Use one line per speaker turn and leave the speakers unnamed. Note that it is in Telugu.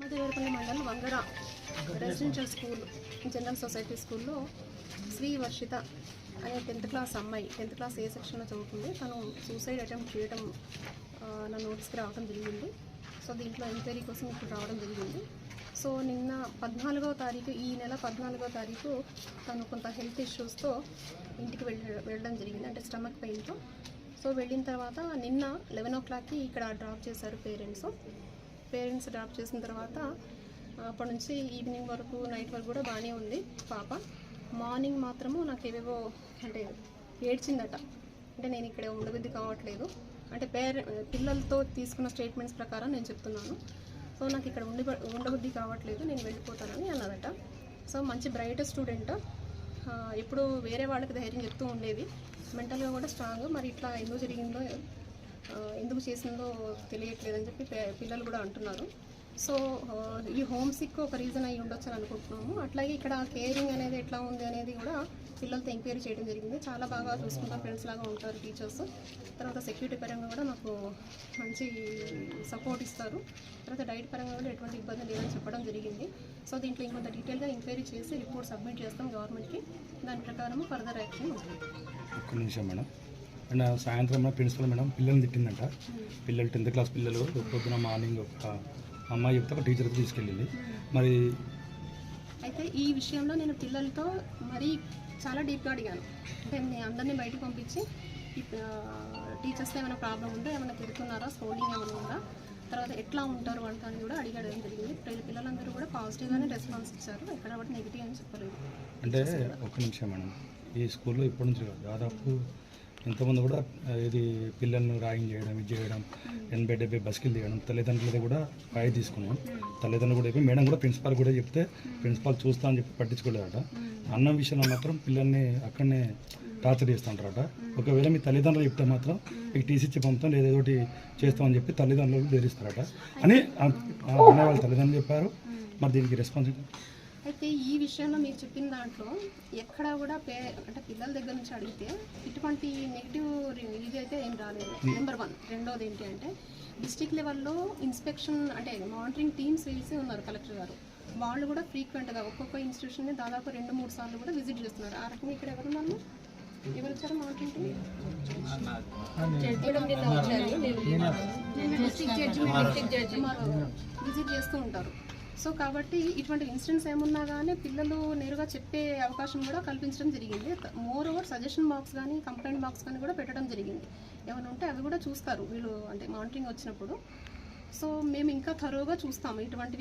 మధ్యవేరపల్లి మండలం Vangara residential school general society స్కూల్లో శ్రీ వర్షిత అనే టెన్త్ క్లాస్ అమ్మాయి టెన్త్ క్లాస్ ఏ సెక్షన్లో చదువుతుంది. తను సూసైడ్ అటెంప్ట్ చేయడం నా నోట్స్కి రావడం జరిగింది. సో దీంట్లో ఎంక్వైరీ కోసం ఇప్పుడు రావడం జరిగింది. సో నిన్న పద్నాలుగవ తారీఖు ఈ నెల పద్నాలుగో తారీఖు తను కొంత హెల్త్ ఇష్యూస్తో ఇంటికి వెళ్ళడం జరిగింది. అంటే స్టమక్ పెయిన్తో. సో వెళ్ళిన తర్వాత నిన్న లెవెన్ ఓ క్లాక్కి ఇక్కడ డ్రాప్ చేశారు పేరెంట్స్. పేరెంట్స్ డ్రాప్ చేసిన తర్వాత అప్పటి నుంచి ఈవినింగ్ వరకు నైట్ వరకు కూడా బాగానే ఉంది పాప. మార్నింగ్ మాత్రము నాకు ఏవేవో అంటే ఏడ్చిందట. అంటే నేను ఇక్కడ ఉండబుద్ధి కావట్లేదు. అంటే పేరె పిల్లలతో తీసుకున్న స్టేట్మెంట్స్ ప్రకారం నేను చెప్తున్నాను. సో నాకు ఇక్కడ ఉండి ఉండబుద్ధి కావట్లేదు నేను వెళ్ళిపోతానని అన్నదట. సో మంచి బ్రైట్ స్టూడెంట్. ఎప్పుడు వేరే వాళ్ళకి ధైర్యం చెప్తూ ఉండేది. మెంటల్గా కూడా స్ట్రాంగ్. మరి ఇట్లా ఎందుకు జరిగిందో ఎందుకు చేసిందో తెలియట్లేదని చెప్పి పిల్లలు కూడా అంటున్నారు. సో ఈ హోమ్ సిక్ ఒక రీజన్ అయి ఉండొచ్చు అని అనుకుంటున్నాము. అట్లాగే ఇక్కడ కేరింగ్ అనేది ఎట్లా ఉంది అనేది కూడా పిల్లలతో ఎంక్వైరీ చేయడం జరిగింది. చాలా బాగా చూసుకుంటాం. ఫ్రెండ్స్ లాగా ఉంటారు టీచర్స్. తర్వాత సెక్యూరిటీ పరంగా కూడా మాకు మంచి సపోర్ట్ ఇస్తారు. తర్వాత డైట్ పరంగా కూడా ఎటువంటి ఇబ్బంది లేదని చెప్పడం జరిగింది. సో దీంట్లో ఇంకొంత డీటెయిల్గా ఎంక్వైరీ చేసి రిపోర్ట్ సబ్మిట్ చేస్తాం గవర్నమెంట్కి. దాని ప్రకారం ఫర్దర్ యాక్షన్ ఉంటుంది.
ఒక్క నిమిషం మేడం. అండ్ సాయంత్రం ప్రిన్సిపల్ మేడం పిల్లల్ని తిట్టిందంట. పిల్లలు టెన్త్ క్లాస్ పిల్లలు పొద్దున మార్నింగ్ ఒక అమ్మాయి చెప్తే ఒక టీచర్కి తీసుకెళ్ళింది. మరి
అయితే ఈ విషయంలో నేను పిల్లలతో మరీ చాలా డీప్గా అడిగాను. అంటే నేను అందరినీ బయటకు పంపించి టీచర్స్తో ఏమైనా ప్రాబ్లం ఉందా ఏమైనా తిడుతున్నారా స్కోలింగ్ ఏమైనా ఉందా తర్వాత ఎట్లా ఉంటారు వాళ్ళతో అని కూడా అడిగడం జరిగింది. పిల్ల- పిల్లలందరూ కూడా పాజిటివ్గానే రెస్పాన్స్ ఇచ్చారు. ఎక్కడ కూడా నెగిటివ్ అని చెప్పలేదు.
అంటే ఒక్క నిమిషం మేడం ఈ స్కూల్లో ఇప్పటి నుంచి దాదాపు ఇంతకుముందు కూడా ఇది పిల్లల్ని రాయింగ్ చేయడం ఇది చేయడం ఎనభై డెబ్బై బస్కిల్ తీయడం తల్లిదండ్రులతో కూడా ఫైర్ తీసుకున్నాం. తల్లిదండ్రులు కూడా చెప్పి మేడం కూడా ప్రిన్సిపాల్ కూడా చెప్తే ప్రిన్సిపాల్ చూస్తా అని చెప్పి పట్టించుకోలేదట. అన్నం విషయంలో మాత్రం పిల్లల్ని అక్కడనే టార్చర్ చేస్తుంటారట. ఒకవేళ మీ తల్లిదండ్రులు చెప్తే మాత్రం మీకు టీసీ ఇచ్చి పంపుతాం లేదా ఏదోటి ఒకటి చేస్తామని చెప్పి తల్లిదండ్రులు బెదిరిస్తారట. అని అనే వాళ్ళ తల్లిదండ్రులు చెప్పారు. మరి దీనికి రెస్పాన్స్
అయితే ఈ విషయంలో మీరు చెప్పిన దాంట్లో ఎక్కడా కూడా పే అంటే పిల్లల దగ్గర నుంచి అడిగితే ఇటువంటి నెగిటివ్ ఇది అయితే ఏం రాలేదు. నెంబర్ వన్ రెండోది ఏంటి అంటే డిస్టిక్ లెవెల్లో ఇన్స్పెక్షన్ అంటే మానిటరింగ్ టీమ్స్ వేసి ఉన్నారు కలెక్టర్ గారు. వాళ్ళు కూడా ఫ్రీక్వెంట్గా ఒక్కొక్క ఇన్స్టిట్యూషన్ని దాదాపు రెండు మూడు సార్లు కూడా విజిట్ చేస్తున్నారు. ఆ రకంగా ఇక్కడ ఎవరు ఉన్నారు? ఎవరు వచ్చారు మానిటరింగ్ టీమ్ విజిట్ చేస్తూ ఉంటారు. సో కాబట్టి ఇటువంటి ఇన్సిడెంట్స్ ఏమున్నా కానీ పిల్లలు నేరుగా చెప్పే అవకాశం కూడా కల్పించడం జరిగింది. మోర్ ఓవర్ సజెషన్ బాక్స్ కానీ కంప్లైంట్ బాక్స్ కానీ కూడా పెట్టడం జరిగింది. ఏమైనా ఉంటే అవి కూడా చూస్తారు. వీళ్ళు అంటే మానిటరింగ్ వచ్చినప్పుడు. సో మేము ఇంకా థరోగా చూస్తాము. ఇటువంటివి